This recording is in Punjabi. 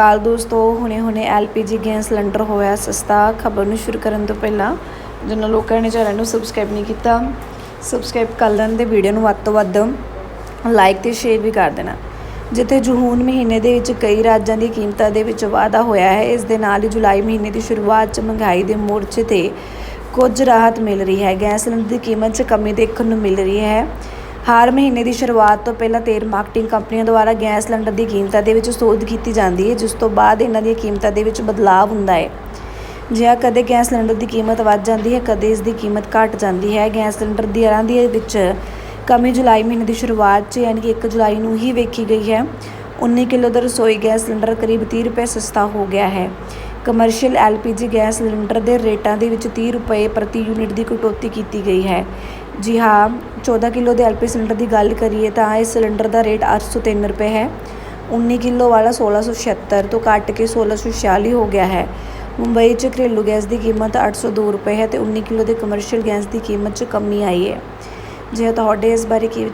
ਅਕਾਲ ਦੋਸਤੋ ਹੁਣੇ-ਹੁਣੇ ਐਲਪੀਜੀ ਗੈਸ ਸਿਲੰਡਰ ਹੋਇਆ ਸਸਤਾ। ਖਬਰ ਨੂੰ ਸ਼ੁਰੂ ਕਰਨ ਤੋਂ ਪਹਿਲਾਂ ਜਿਨ੍ਹਾਂ ਲੋਕਾਂ ਨੇ ਚੈਨਲ ਨੂੰ ਸਬਸਕ੍ਰਾਈਬ ਨਹੀਂ ਕੀਤਾ, ਸਬਸਕ੍ਰਾਈਬ ਕਰ ਲੈਣ ਤੇ ਵੀਡੀਓ ਨੂੰ ਵੱਧ ਤੋਂ ਵੱਧ ਲਾਈਕ ਤੇ ਸ਼ੇਅਰ ਵੀ ਕਰ ਦੇਣਾ। ਜਿੱਥੇ ਜੂਨ ਮਹੀਨੇ ਦੇ ਵਿੱਚ ਕਈ ਰਾਜਾਂ ਦੀ ਕੀਮਤਾਂ ਦੇ ਵਿੱਚ ਵਾਧਾ ਹੋਇਆ ਹੈ, ਇਸ ਦੇ ਨਾਲ ਹੀ ਜੁਲਾਈ ਮਹੀਨੇ ਦੀ ਸ਼ੁਰੂਆਤ 'ਚ ਮਹਿੰਗਾਈ ਦੇ ਮੋਰਚੇ ਤੇ ਕੁਝ ਰਾਹਤ ਮਿਲ ਰਹੀ ਹੈ। ਗੈਸ ਸਿਲੰਡਰ ਦੀ ਕੀਮਤ 'ਚ ਕਮੀ ਦੇਖਣ ਨੂੰ ਮਿਲ ਰਹੀ ਹੈ। ਹਰ ਮਹੀਨੇ ਦੀ ਸ਼ੁਰੂਆਤ ਤੋਂ ਪਹਿਲਾਂ ਤੇਲ ਮਾਰਕੀਟਿੰਗ ਕੰਪਨੀਆਂ ਦੁਆਰਾ ਗੈਸ ਸਿਲੰਡਰ ਦੀ ਕੀਮਤਾਂ ਦੇ ਵਿੱਚ ਸੋਧ ਕੀਤੀ ਜਾਂਦੀ ਹੈ, ਜਿਸ ਤੋਂ ਬਾਅਦ ਇਹਨਾਂ ਦੀਆਂ ਕੀਮਤਾਂ ਦੇ ਵਿੱਚ ਬਦਲਾਅ ਹੁੰਦਾ ਹੈ। ਜਿਹਾ ਕਦੇ ਗੈਸ ਸਿਲੰਡਰ ਦੀ ਕੀਮਤ ਵੱਧ ਜਾਂਦੀ ਹੈ, ਕਦੇ ਇਸ ਦੀ ਕੀਮਤ ਘਟ ਜਾਂਦੀ ਹੈ। ਗੈਸ ਸਿਲੰਡਰ ਦੀ ਦਰਾਂ ਦੇ ਵਿੱਚ ਕਮੀ ਜੁਲਾਈ ਮਹੀਨੇ ਦੀ ਸ਼ੁਰੂਆਤ 'ਚ ਯਾਨੀ ਕਿ 1 ਜੁਲਾਈ ਨੂੰ ਹੀ ਵੇਖੀ ਗਈ ਹੈ। 19 ਕਿਲੋ ਦਾ ਰਸੋਈ ਗੈਸ ਸਿਲੰਡਰ ਕਰੀਬ 30 ਰੁਪਏ ਸਸਤਾ ਹੋ ਗਿਆ ਹੈ। ਕਮਰਸ਼ੀਅਲ ਐਲਪੀਜੀ ਗੈਸ ਸਿਲੰਡਰ ਦੇ ਰੇਟਾਂ ਦੇ ਵਿੱਚ 30 ਰੁਪਏ ਪ੍ਰਤੀ ਯੂਨਿਟ ਦੀ ਕਟੌਤੀ ਕੀਤੀ ਗਈ ਹੈ। ਜੀ ਹਾਂ 14 ਕਿਲੋ ਦੇ ਐਲਪੀ ਸਿਲੰਡਰ ਦੀ ਗੱਲ ਕਰੀਏ ਤਾਂ ਇਸ ਸਿਲੰਡਰ ਦਾ ਰੇਟ 803 ਰੁਪਏ ਹੈ। 19 ਕਿਲੋ ਵਾਲਾ 1676 ਤੋਂ ਘੱਟ ਕੇ 1646 ਹੋ ਗਿਆ ਹੈ। ਮੁੰਬਈ 'ਚ ਘਰੇਲੂ ਗੈਸ ਦੀ ਕੀਮਤ 802 ਰੁਪਏ ਹੈ ਤੇ 19 ਕਿਲੋ ਦੇ ਕਮਰਸ਼ੀਅਲ ਗੈਸ ਦੀ ਕੀਮਤ 'ਚ ਕਮੀ ਆਈ ਹੈ। ਜੇ ਤੁਹਾਡੇ ਇਸ ਬਾਰੇ ਕੀ